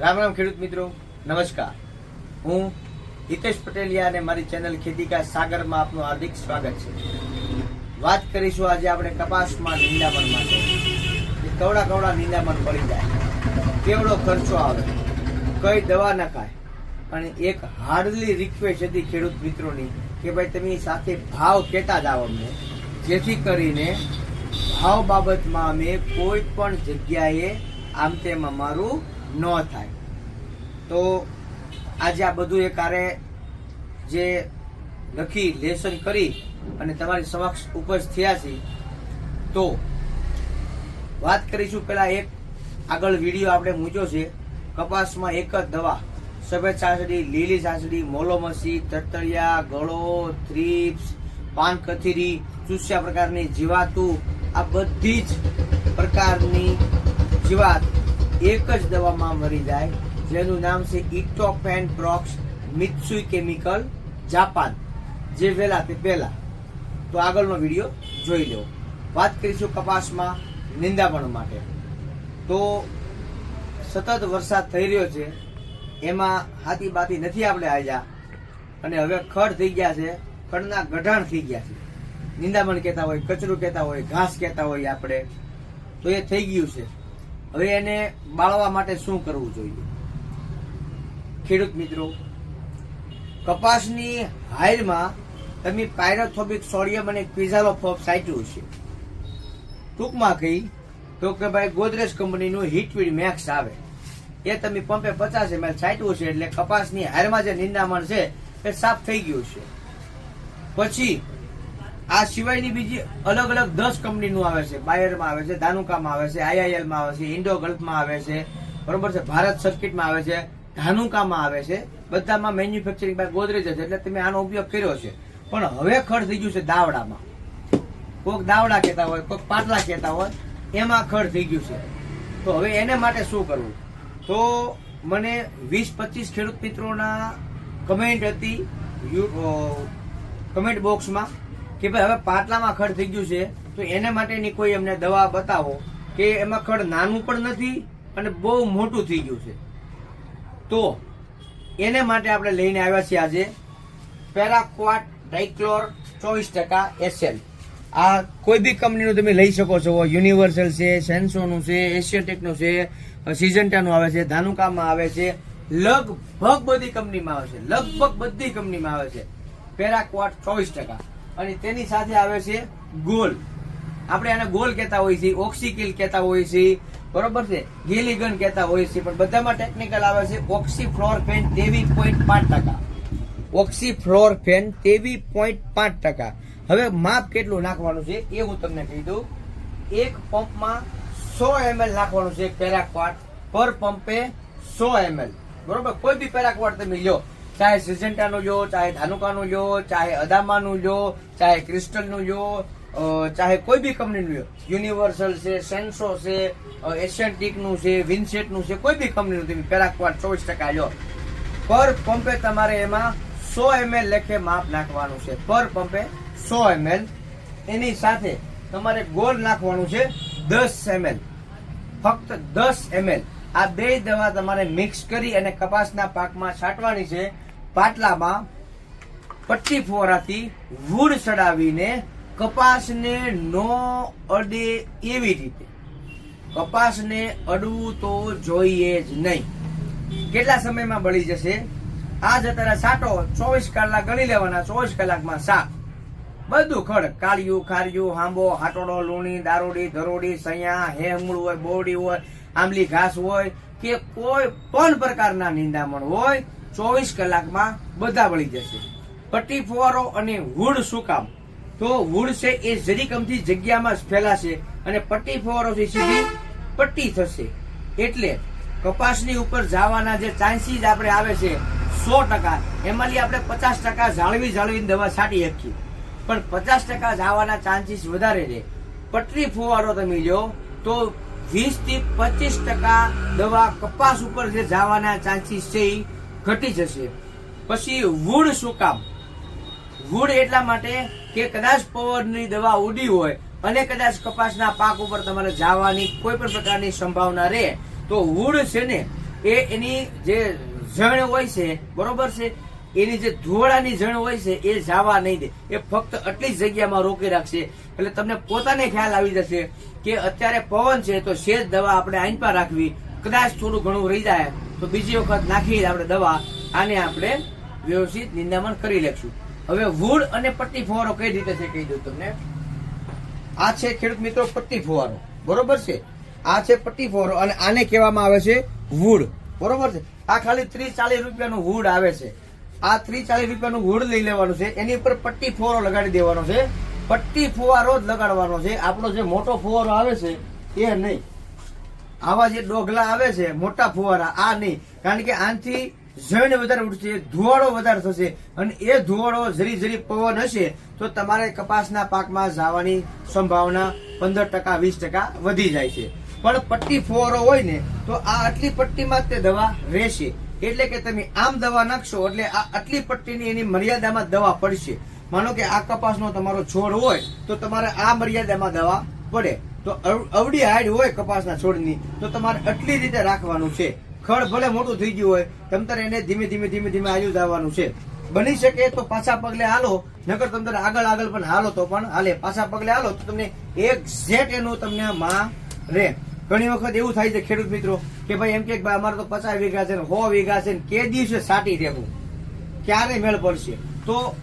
રામ રામ ખેડૂત મિત્રો, નમસ્કાર. હું હિતેશ પટેલિયા અને મારી ચેનલ ખેતીકા સાગરમાં આપનું હાર્દિક સ્વાગત છે. વાત કરીશું આજે આપણે કપાસમાં નિંદામણ માટે. કવડા કવડા નિંદામણ પડી જાય. કેવડો ખર્ચો આવે? કઈ દવા નખાય? અને એક હાર્ડલી રિક્વેસ્ટ હતી ખેડૂત મિત્રોની કે ભાઈ તમે સાથે ભાવ કહેતા જાઓ અમને? જેથી કરીને ભાવ બાબતમાં અમે કોઈ પણ જગ્યાએ આમ તેમ અમારું ન થાય. તો આજે આ બધું એ કારે જે લખી, લેસન કરી અને તમારી સમક્ષ ઉપજ થયા છે, તો વાત કરીશું પેલા એક આગળ વીડિયો આપણે મૂક્યો છે. કપાસમાં એક જ દવા. સફેદ સાસડી લીલી સાસડી મોલોમસી તરતળિયા ગળો, થ્રીપ્સ પાન કથીરી ચૂસ્યા પ્રકારની જીવાતું, આ બધી જ પ્રકારની જીવાત એક જ દવામાં મરી જાય, જેનું નામ છે ઇટોપેન પ્રોક્સ મિત્સુઈ કેમિકલ જાપાન. જે વહેલા તે પહેલા. તો આગળનો વીડિયો જોઈ લો. વાત કરીશું કપાસમાં નિંદામણ માટે. તો સતત વરસાદ થઈ રહ્યો છે. એમાં હાથી બાતી નથી આપણે આવ્યા અને હવે ખડ થઈ ગયા છે. ખડના ગઢાણ થઈ ગયા છે. નિંદામણ કહેતા હોય, કચરું કહેતા હોય, ઘાસ કહેતા હોય આપણે. તો એ થઈ ગયું છે. હવે એને બાળવા માટે શું કરવું જોઈએ? ખેડૂત મિત્રો, કપાસની હાયરમાં તમે પાયરોથોબિક સોડિયમ અને ક્વિઝાલોફોપ સાચવું છે ટૂંકમાં કહી, તો કે ભાઈ ગોદરેજ કંપનીનું હિટવીડ મેક્સ આવે. એ તમે પંપે પચાસ એમએલ છાંટ્યું છે એટલે કપાસની હારમાં જે નિંદામણ છે, એ સાફ થઈ ગયું છે. પછી આ સિવાયની બીજી અલગ અલગ દસ કંપનીનું આવે છે. બાયરમાં આવે છે, ધાનુકામાં આવે છે, આઈઆઈએલમાં આવે છે, ઇન્ડો ગલ્ફમાં આવે છે, બરોબર છે, ભારત સર્કિટમાં આવે છે, ધાનુકામાં આવે છે. બધામાં મેન્યુફેક્ચરિંગ બાય ગોદરેજ છે, એટલે તમે આનો ઉપયોગ કર્યો છે. પણ હવે ખર્ચ થઈ ગયું છે દાવડામાં. કોઈક દાવડા કહેતા હોય કોઈક પાટલા કહેતા હોય, એમાં ખર્ચ થઈ ગયું છે. તો હવે એને માટે શું કરવું? તો મને વીસ પચીસ ખેડૂત મિત્રોના કમેન્ટ હતી કમેન્ટ બોક્સમાં કે ભાઈ હવે પાટલામાં ખડ થઈ ગયું છે, તો એને માટેની કોઈ અમને દવા બતાવો કે એમાં ખડ નાનું પણ નથી અને બહુ મોટું થઈ ગયું છે. તો એને માટે આપણે લઈને આવ્યા છીએ આજે પેરાક્વાટ ડાઇક્લોર ચોવીસ ટકા એસએલ આ કોઈ બી કંપનીનું તમે લઈ શકો છો, યુનિવર્સલ છે, સેન્સોનું છે એશિયાટેકનું છે, સિઝન્ટાનું આવે છે, ધાનુકામાં આવે છે, લગભગ બધી કંપનીમાં આવે છે, લગભગ બધી કંપનીમાં આવે છે. પેરાક્વાટ ચોવીસ ટકા. અને તેની સાથે આવે છે ગોલ. આપણે આને ગોલ કહેતા હોઈએ છીએ, ઓક્સિકિલ કહેતા હોઈએ છીએ. બરોબર છે? ગેલીગન કહેતા હોઈએ છીએ. પણ બધામાં ટેકનિકલ આવે છે ઓક્સીફ્લોરફેન તેવી પોઈન્ટ પાંચ ટકા. ઓક્સીફ્લોરફેન તેવી પોઈન્ટ પાંચ ટકા. હવે માપ કેટલું નાખવાનું છે એ હું તમને કહી દઉં. એક પંપમાં સો એમએલ નાખવાનું છે પેરાક્વાટ. પર પંપે સો એમએલ બરોબર? કોઈ બી પેરાક્વાટ તમે લો ચાહે સિજન્ટાનું જો, ચાહે ધાનુકાનું જો, ચાહે અદામાનું જો, ચાહે ક્રિસ્ટલનું જો ચાહે કોઈ બી કંપનીનું જો, યુનિવર્સલ છે, સેન્સો છે એશિયન્ટિકનું છે વિન્સેટનું છે, કોઈ બી કંપનીનું તમે પેરાક્વાટ ચોવીસ ટકા જો પર પંપે તમારે એમાં સો એમએલ લેખે માપ નાખવાનું છે. પર પંપે સો એમએલ. એની સાથે તમારે ગોળ નાખવાનું છે દસ એમએલ. ફક્ત દસ એમએલ. આ બે દવા તમારે મિક્સ કરી અને કપાસના પાકમાં છાંટવાની છે. પાટલામાં પટ્ટી ફોરાથી વૂડ ચડાવીને કપાસને નો અડે એવી રીતે. કપાસને અડવું તો જોઈએ જ નહીં. કેટલા સમયમાં બળી જશે? આ જતા સાટો ચોવીસ કલાક ગણી લેવાના, ચોવીસ કલાકમાં શાક બધું ખડ, કાળિયું, ખારિયું, હાંબો, હાટોડો, લૂણી, દારૂડી, ધરોડી, સૈયા હેમળું હોય, બોરડી હોય, આંબલી ઘાસ હોય, કે કોઈ પણ પ્રકારના નિંદામણ હોય ચોવીસ કલાકમાં બધા વળી જશે. પટ્ટી, ફુવારો અને વૂડ શું કામ? તો વૂડ છે એ જરીકમથી જગ્યામાં ફેલાશે અને પટ્ટી, ફુવારોથી સીધી પટ્ટી થશે. એટલે કપાસની ઉપર જવાના જે ચાન્સીસ આપણે આવે છે સો ટકા, એમાંથી આપણે પચાસ ટકા જાળવી જાળવીને દવા છાંટી શકીએ. પણ પચાસ ટકા જવાના ચાન્સીસ વધારે છે. પટરી ફુવારો તમે લ્યો, તો વીસથી પચીસ ટકા દવા કપાસ ઉપર જે જવાના ચાન્સીસ છે એ ઘટી જશે. પછી વુડ શું કામ? વુડ એટલા માટે કે કદાચ પવનની દવા ઉડી હોય અને કદાચ કપાસના પાક ઉપર તમારે જવાની કોઈ પણ પ્રકારની સંભાવના રહે, તો વુડ છે ને, એ એની જે જણ હોય છે, બરોબર છે? એની જે ધોળાની જણ હોય છે, એ જવા નહીં દે. એ ફક્ત આટલી જ જગ્યામાં રોકી રાખશે. એટલે તમને પોતાને ખ્યાલ આવી જશે કે અત્યારે પવન છે, તો શેજ દવા આપણે આઈન પર રાખવી. કદાચ થોડું ઘણું રહી જાય. તો બીજી વખત નાખી આપણે દવા. આને આપણે વ્યવસ્થિત નિંદામણ કરી લેશું. હવે વૂડ અને પટ્ટી ફુવારો કઈ રીતે છે કહી દઉં તમને. આ છે ખેડૂત મિત્રો પટ્ટી ફુવારો. બરોબર છે? આ છે પટ્ટી ફુવારો અને આને કહેવામાં આવે છે વુડ બરોબર છે? આ ખાલી ત્રીસ ચાલીસ રૂપિયાનું વુડ આવે છે. આ ત્રીસ ચાલીસ રૂપિયાનું વુડ લઈ લેવાનું છે. એની ઉપર પટ્ટી ફુવારો લગાડી દેવાનો છે. પટ્ટી ફુવારો જ લગાડવાનો છે. આપણો જે મોટો ફુવારો આવે છે, એ નહીં. આવા જે ડોગલા આવે છે, મોટા ફુવારા, આ નહીં. કારણ કે આનાથી જમીન વધારે ઉઠશે ધુવાડો વધારે થશે અને એ ધુવાડો જરી જરી પવન હશે તો તમારે કપાસના પાકમાં જવાની સંભાવના પંદર ટકા, વીસ ટકા વધી જાય છે. પણ પટ્ટી ફુવારો હોય ને, તો આ આટલી પટ્ટીમાં તે દવા રહેશે. એટલે કે તમે આમ દવા નાખશો, એટલે આ આટલી પટ્ટીની એની મર્યાદામાં દવા પડશે. માનો કે આ કપાસનો તમારો છોડ હોય, તો તમારે આ મર્યાદામાં દવા પડે. તો અવ- અવડી હાઈડ હોય કપાસના છોડની, તો તમારે આટલી રીતે રાખવાનું છે. ખડ ભલે મોટું થઈ ગયું હોય તમતર એને ધીમે ધીમે ધીમે ધીમે આજુ જવાનું છે. બની શકે તો પાછા પગલે હાલો, નકર તમતારે આગળ આગળ પણ હાલો તો પણ હાલે. પાછા પગલે હાલો તો તમને એક્ઝેક્ટ એનું તમને માં રે. ઘણી વખત એવું થાય છે ખેડૂત મિત્રો, કે ભાઈ એમ કે ભાઈ અમારે તો પચાસ વીઘા છે સો વીઘા છે કે દિવસે સાટી દેવું? ક્યારે મેળ પડશે? તો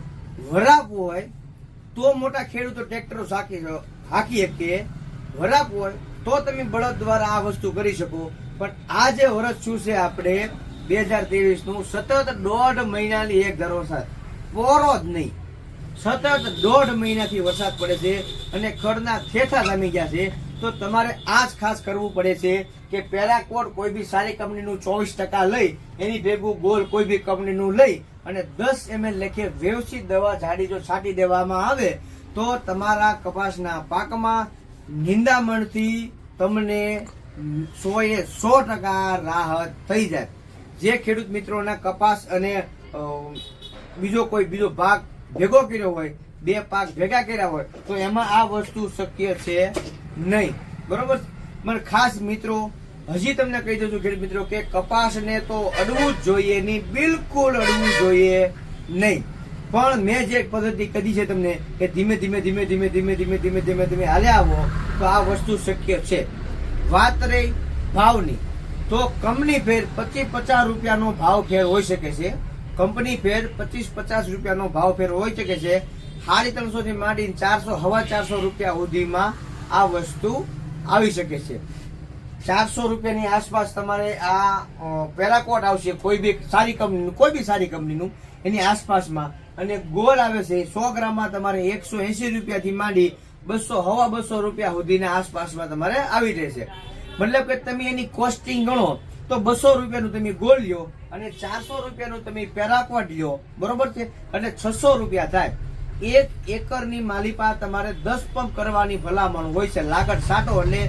વરાપ હોય, તો મોટા ખેડૂતો ટ્રેક્ટરો સાકી હાકી શકે વરાપ હોય તો તમે બળદ દ્વારા આ વસ્તુ કરી શકો. પણ આ જે વર્ષ શું છે આપણે? બે હજાર ત્રેવીસનું સતત દોઢ મહિનાની એક ધારો વરસાદ. પોરો જ નહીં. સતત દોઢ મહિનાથી વરસાદ પડે છે અને ખડના થેથા જામી ગયા છે. તો તમારે આ જ ખાસ કરવું પડે છે કે પેરાકોટ કોઈ બી સારી કંપનીનું ચોવીસ ટકા લઈ, એની ભેગું ગોલ કોઈ બી કંપનીનું લઈ અને દસ એમએલ લેખે વ્યવસ્થિત દવા, જાડી જો છાંટી દેવામાં આવે, તો તમારા કપાસના પાકમાં નિંદામણથી તમને સો એ સો ટકા રાહત થઈ જાય. જે ખેડૂત મિત્રોના કપાસ અને બીજો કોઈ, બીજો ભાગ ભેગો કર્યો હોય, બે પાક ભેગા કર્યા હોય, તો એમાં આ વસ્તુ શક્ય છે નહીં. બરોબર? મને ખાસ મિત્રો, હજી તમને કહી દઉં છું ખેડૂત મિત્રો, કે કપાસને તો અડવું જ જોઈએ નહીં, બિલકુલ અડવું જોઈએ નહીં. પણ મેં જે પદ્ધતિ કદી છે તમને કે ધીમે ધીમે ધીમે ધીમે ધીમે ધીમે ધીમે ધીમે ધીમે હાલ્યા આવો, તો આ વસ્તુ શક્ય છે. વાત રહી ભાવની. તો કંપની ફેર પચીસ પચાસ રૂપિયાનો ભાવ ફેર હોઈ શકે છે. કંપની ફેર પચીસ પચાસ રૂપિયાનો ભાવ ફેર હોઈ શકે છે. સાડી ત્રણસો થી માંડીને ચારસો, હવા ચારસો રૂપિયા સુધીમાં આ વસ્તુ આવી શકે છે. ચારસો રૂપિયાની આસપાસ તમારે આ પેરાકોટ આવશે કોઈ બી સારી કંપનીનું, કોઈ બી સારી કંપનીનું, એની આસપાસમાં અને ગોળ આવે છે, સો ગ્રામમાં તમારે એકસો એસી રૂપિયાથી માંડી બસો, હવા બસો રૂપિયા સુધીના આસપાસમાં તમારે આવી રહેશે. મતલબ કે તમે એની કોસ્ટિંગ ગણો, તો બસો રૂપિયાનું તમે ગોળ લ્યો અને ચારસો રૂપિયાનું તમે પેરાકવાટ લ્યો, બરોબર છે? અને છસો રૂપિયા થાય. એક એકરની માલિપા તમારે દસ પંપ કરવાની ભલામણ હોય છે લાગત સાટો એટલે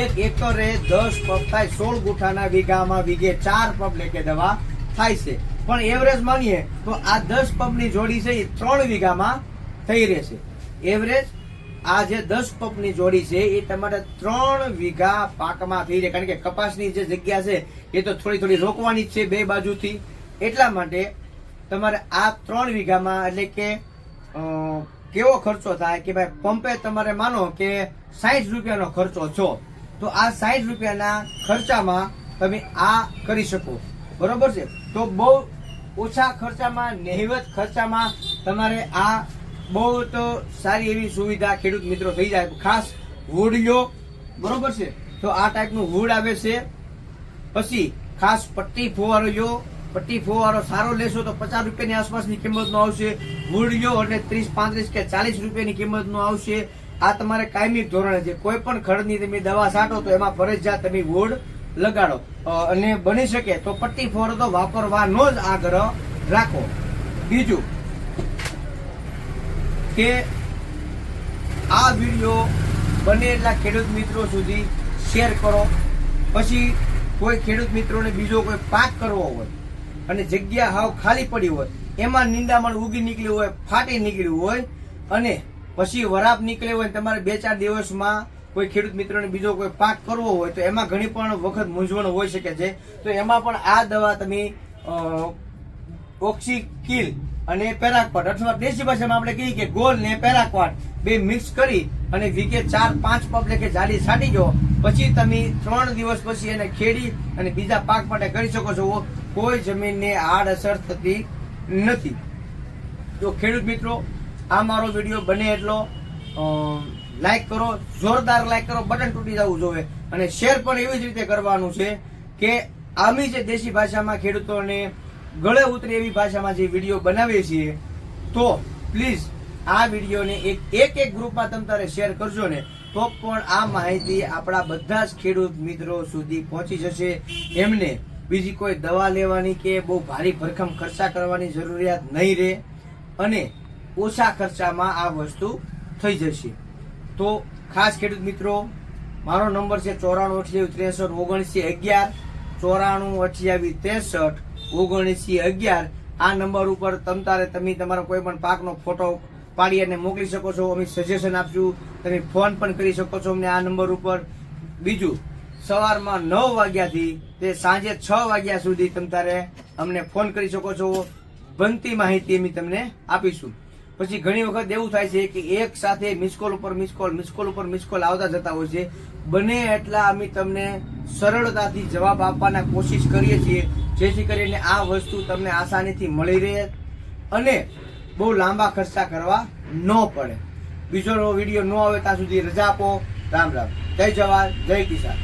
એક એકરે દસ પંપ થાય, સોળ ગુઠાના વીઘામાં વીઘે ચાર પંપ લેખે દવા થાય છે. પણ એવરેજ માનીએ તો આ દસ પંપની જોડી છે એ ત્રણ વીઘામાં થઈ રહેશે. એવરેજ આ જે દસ પંપની જોડી છે એ તમારે ત્રણ વીઘા પાકમાં થઈ રહે. કારણ કે કપાસની જે જગ્યા છે એ તો થોડી થોડી રોકવાની જ છે બે બાજુથી. એટલા માટે તમારે આ ત્રણ વીઘામાં એટલે કે કેવો ખર્ચો થાય કે ભાઈ પંપે તમારે માનો કે સાઠ રૂપિયાનો ખર્ચો છો, તો આ સાઠ રૂપિયાના ખર્ચામાં તમે આ કરી શકો. બરોબર છે? તો બહુ ઓછા ખર્ચામાં, નહિવત ખર્ચામાં તમારે આ બહુ તો સારી એવી સુવિધા ખેડૂત મિત્રો થઈ જાય. ખાસ વુડ લ્યો બરોબર છે? તો આ ટાઈપનું વુડ આવે છે. પછી ખાસ પટ્ટી ફુવારો લ્યો પટ્ટી ફુવારો સારો લેશો તો પચાસ રૂપિયાની આસપાસની કિંમતનો આવશે. વુડ અને ત્રીસ, પાંત્રીસ કે ચાલીસ રૂપિયાની કિંમતનો આવશે. આ તમારે કાયમી ધોરણે છે કોઈ પણ ખડની તમે દવા છાંટો તો એમાં ફરજિયાત તમે વુડ લગાડો. અને બની શકે તો પટ્ટી ફુવારો તો વાપરવાનો જ આગ્રહ રાખો. બીજું કે આ વીડિયો બને એટલા ખેડૂત મિત્રો સુધી શેર કરો. પછી કોઈ ખેડૂત મિત્રોને બીજો કોઈ પાક કરવો હોય અને જગ્યા હાવ ખાલી પડી હોય, એમાં નિંદામણ ઉગી નીકળ્યું હોય, ફાટી નીકળ્યું હોય અને પછી વરાપ નીકળ્યો હોય તમારે બે ચાર દિવસમાં કોઈ ખેડૂત મિત્રોને બીજો કોઈ પાક કરવો હોય તો એમાં ઘણી પણ વખત મૂંઝવણ હોઈ શકે છે. તો એમાં પણ આ દવા તમે ઓક્સિકિલ અને પેરાક્વાટ અથવા દેશી ભાષામાં આપણે કહીએ કે ગોલ ને પેરાક્વાટ બે મિક્સ કરી અને વીકે ચાર પાંચ પગ લેખે જાડી છાંટી દો. પછી તમે ત્રણ દિવસ પછી એને ખેડી અને બીજા પાક માટે કરી શકો છો. કોઈ જમીનને આડઅસર થતી નથી. જો ખેડૂત મિત્રો, આ મારો વીડિયો બને એટલો. લાઈક કરો, જોરદાર લાઈક કરો બટન તૂટી જવું જોઈએ. અને શેર પણ એવી જ રીતે કરવાનું છે કે આમી જે દેશી ભાષામાં ખેડૂતોને ગળે ઉતરે એવી ભાષામાં જે વીડિયો બનાવીએ છીએ, તો પ્લીઝ આ વિડીયોને એક એક એક ગ્રુપમાં તમે તારે શેર કરજો ને, તો પણ આ માહિતી આપણા બધા જ ખેડૂત મિત્રો સુધી પહોંચી જશે. એમને બીજી કોઈ દવા લેવાની કે બહુ ભારી ભરખમ ખર્ચા કરવાની જરૂરિયાત નહીં રહે અને ઓછા ખર્ચામાં આ વસ્તુ થઈ જશે. તો ખાસ ખેડૂત મિત્રો, મારો નંબર છે ચોરાણું અઠ્યાવીસ ત્રેસઠ ઓગણસી અગિયાર, ચોરાણું અઠ્યાવીસ ત્રેસઠ ઓગણસી અગિયાર. આ નંબર ઉપર તમ તારે તમે તમારો કોઈ પણ પાકનો ફોટો પાડી અને મોકલી શકો છો. અમે સજેશન આપશું. તમે ફોન પણ કરી શકો છો અમને આ નંબર ઉપર. બીજું, સવારમાં નવ વાગ્યાથી તે સાંજે છ વાગ્યા સુધી તમ તારે અમને ફોન કરી શકો છો. બનતી માહિતી અમે તમને આપીશું. પછી ઘણી વખત એવું થાય છે કે એક સાથે મિસકોલ ઉપર મિસકોલ મિસકોલ ઉપર મિસકોલ આવતા જતા હોય છે. બને એટલા અમે તમને સરળતાથી જવાબ આપવાના કોશિશ કરીએ છીએ, જેથી કરીને આ વસ્તુ તમને આસાનીથી મળી રહે અને બહુ લાંબા ખર્ચા કરવા ન પડે. બીજો વીડિયો ન આવે ત્યાં સુધી રજા આપો. રામ રામ. જય જવાન, જય કિસાન.